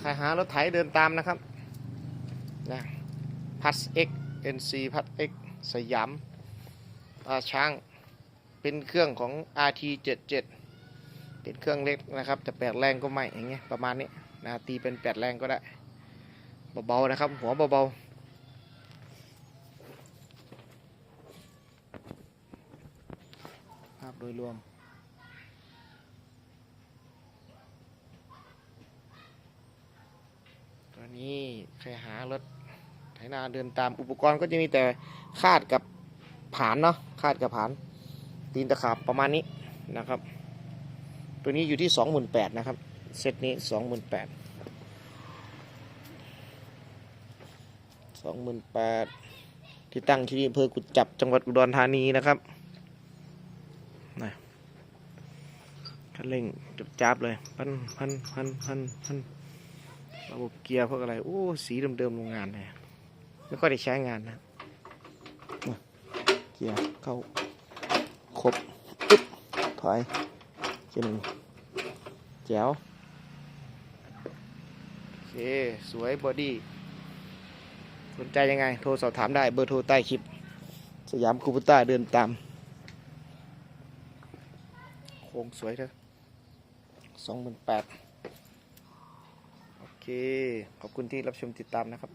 ใครหารถไถเดินตามนะครับนะพัส X NC พัส X สยามตาช้างเป็นเครื่องของ RT77 เป็นเครื่องเล็กนะครับ แต่แปดแรงก็ไม่อย่างเงี้ยประมาณนี้นะตีเป็นแปดแรงก็ได้เบาๆนะครับ หัวเบาๆภาพโดยรวม ตอนนี้ ใครหารถไถนาเดินตามอุปกรณ์ก็จะมีแต่คาดกับผานเนาะคาดกับผาน ตีนตะขาบประมาณนี้นะครับ ตัวนี้อยู่ที่สองหมื่นแปดนะครับเซตนี้สองหมื่นแปดสองหมื่นแปดที่ตั้งที่อำเภอกุดจับจังหวัดอุดรธานีนะครับนะคันเร่งจับจับเลย พันพันพันพันพัน ระบบเกียร์พวกอะไร โอ้ สีเดิมๆโรงงานเลยไม่ค่อยได้ใช้งานนะ เกียร์เข้าครบปึ๊บถอยเจหนึ่งแจ๋วโอเค สวยบอดี้สนใจยังไง โทรสอบถามได้เบอร์โทรใต้คลิป สยามคูปต้าเดินตาม โค้งสวยเถอะสองหมื่นแปด เค ขอบคุณที่รับชมติดตามนะครับ